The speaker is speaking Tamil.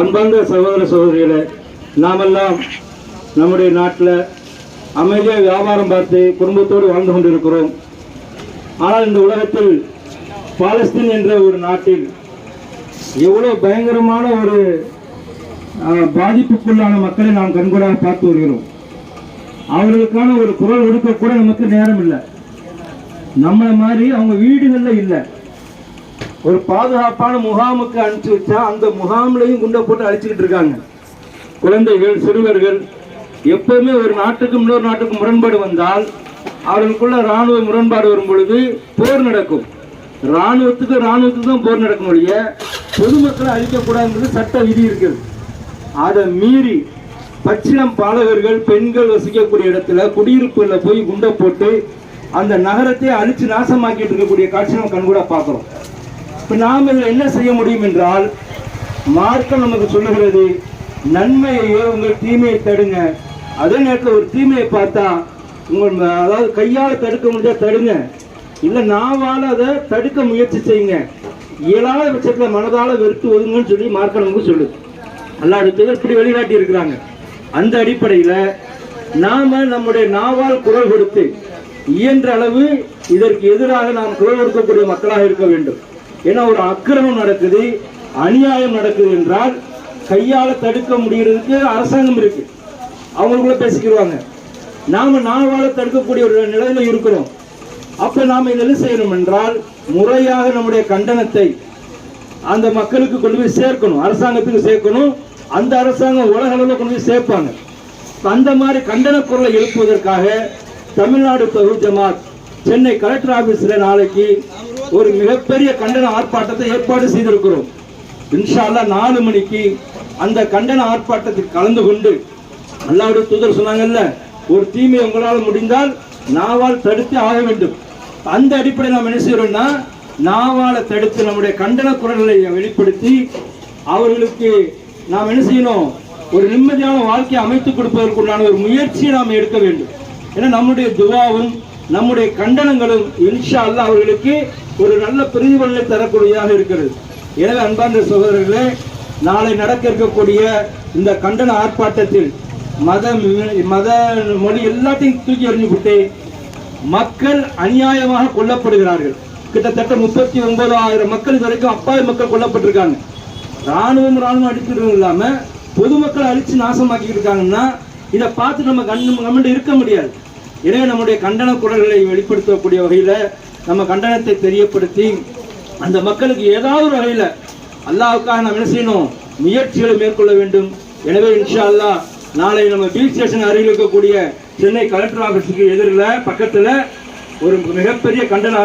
அன்பார்ந்த சகோதர சகோதரிகளே நாமெல்லாம் நம்முடைய நாட்டில் அமைதியாக வியாபாரம் பார்த்து குடும்பத்தோடு வாழ்ந்து கொண்டிருக்கிறோம். ஆனால் இந்த உலகத்தில் பாலஸ்தீன் என்ற ஒரு நாட்டில் எவ்வளோ பயங்கரமான ஒரு பாதிப்புக்குள்ளான மக்களை நாம் கண்கூடாக பார்த்து வருகிறோம். அவர்களுக்கான ஒரு குரல் கொடுக்க கூட நமக்கு நேரம் இல்லை. நம்மளை மாதிரி அவங்க வீடுகளில் இல்லை. ஒரு பாதுகாப்பான முகாமுக்கு அனுப்பிச்சு வச்சா அந்த முகாம்லையும் குண்டை போட்டு அழிச்சுக்கிட்டு இருக்காங்க. குழந்தைகள் சிறுவர்கள் எப்பவுமே ஒரு நாட்டுக்கும் இன்னொரு நாட்டுக்கும் முரண்பாடு வந்தால் அவர்களுக்குள்ள ராணுவ முரண்பாடு வரும் பொழுது போர் நடக்கும். ராணுவத்துக்கு ராணுவத்துக்கு தான் போர் நடக்கும் ஒழிய பொதுமக்களை அழிக்கக்கூடாதுன்றது சட்ட விதி இருக்குது. அதை மீறி பச்சிளம் பாலகர்கள் பெண்கள் வசிக்கக்கூடிய இடத்துல குடியிருப்புல போய் குண்டை போட்டு அந்த நகரத்தை அழிச்சு நாசமாக்கிட்டு இருக்கக்கூடிய காட்சி நம்ம கண்கூட பார்க்குறோம். நாம் இதில் என்ன செய்ய முடியும் என்றால் மார்க்கம் நமக்கு சொல்லுகிறது நன்மையையோ உங்கள் தீமையை தடுங்க. அதே நேரத்தில் ஒரு தீமையை பார்த்தா உங்கள் அதாவது கையால் தடுக்க முடிஞ்சால் தடுங்க. இல்லை நாவால் அதை தடுக்க முயற்சி செய்யுங்க. இயலாத பட்சத்தில் மனதால் வெறுத்து ஒதுங்கன்னு சொல்லி மார்க்க நமக்கு சொல்லுது. எல்லா இடத்துல இப்படி வழிகாட்டி இருக்கிறாங்க. அந்த அடிப்படையில் நாம் நம்முடைய நாவால் குரல் கொடுத்து இயன்ற அளவு இதற்கு எதிராக நாம் குரல் கொடுக்கக்கூடிய மக்களாக இருக்க வேண்டும். ஏன்னா ஒரு அக்கிரமம் நடக்குது அநியாயம் நடக்குது என்றால் கையால தடுக்க முடியறதுக்கு அரசாங்கம் இருக்கு. அவங்களுக்குள்ள பேசிக்கிடுவாங்க நாம நாவால தடுக்கக்கூடிய ஒரு நிலையில இருக்கிறோம். அப்ப நாம இதெல்லாம் செய்யணும் என்றால் முறையாக நம்முடைய கண்டனத்தை அந்த மக்களுக்கு கொண்டு போய் சேர்க்கணும். அரசாங்கத்துக்கு சேர்க்கணும். அந்த அரசாங்கம் உலக அளவில் கொண்டு போய் சேர்ப்பாங்க. அந்த மாதிரி கண்டன குரலை எழுப்புவதற்காக தமிழ்நாடு தகுதி ஜமாத் சென்னை கலெக்டர் ஆபீஸ்ல நாளைக்கு ஒரு மிகப்பெரிய கண்டன ஆர்ப்பாட்டத்தை ஏற்பாடு செய்திருக்கிறோம். இன்ஷால்லா நாலு மணிக்கு அந்த கண்டன ஆர்ப்பாட்டத்தில் கலந்து கொண்டு அல்லாவுடைய தூதர் சொன்னாங்கல்ல ஒரு தீமை உங்களால் முடிந்தால் நாவால் தடுத்து ஆக வேண்டும். அந்த அடிப்படையில் நாம் என்ன செய்யறோம்னா நாவால தடுத்து நம்முடைய கண்டன குரல்களை வெளிப்படுத்தி அவர்களுக்கு நாம் என்ன செய்யணும் ஒரு நிம்மதியான வாழ்க்கையை அமைத்துக் கொடுப்பதற்குண்டான ஒரு முயற்சியை நாம் எடுக்க வேண்டும். ஏன்னா நம்முடைய துவாவும் நம்முடைய கண்டனங்களும் இன்ஷா அல்லா அவர்களுக்கு ஒரு நல்ல பிரதிபலனை தரக்கூடியதாக இருக்கிறது. எனவே அன்பார்ந்த சகோதரர்களே நாளை நடக்க இருக்கக்கூடிய இந்த கண்டன ஆர்ப்பாட்டத்தில் மத மத மொழி எல்லாத்தையும் தூக்கி எறிஞ்சுவிட்டு மக்கள் அநியாயமாக கொல்லப்படுகிறார்கள். கிட்டத்தட்ட முப்பத்தி ஒன்பதாயிரம் மக்கள் இது வரைக்கும் அப்பாவி மக்கள் கொல்லப்பட்டிருக்காங்க. ராணுவம் ராணுவம் அடிக்கிறது இல்லாம பொதுமக்களை அழிச்சு நாசமாக்கிட்டு இருக்காங்கன்னா இதை பார்த்து நம்ம கண் கமெண்ட் இருக்க முடியாது. எனவே நம்முடைய கண்டன குரல்களை வெளிப்படுத்தக்கூடிய வகையில் நம்ம கண்டனத்தை தெரியப்படுத்தி அந்த மக்களுக்கு ஏதாவது ஒரு வகையில் அல்லாவுக்காக நாம் என்ன செய்யணும்? முயற்சிகளை மேற்கொள்ள வேண்டும். எனவே இன்ஷா அல்லாஹ் நாளை நம்ம பீச் ஸ்டேஷன் அருகில் இருக்கக்கூடிய சென்னை கலெக்டர் ஆஃபீஸுக்கு எதிரில் பக்கத்தில் ஒரு மிகப்பெரிய கண்டன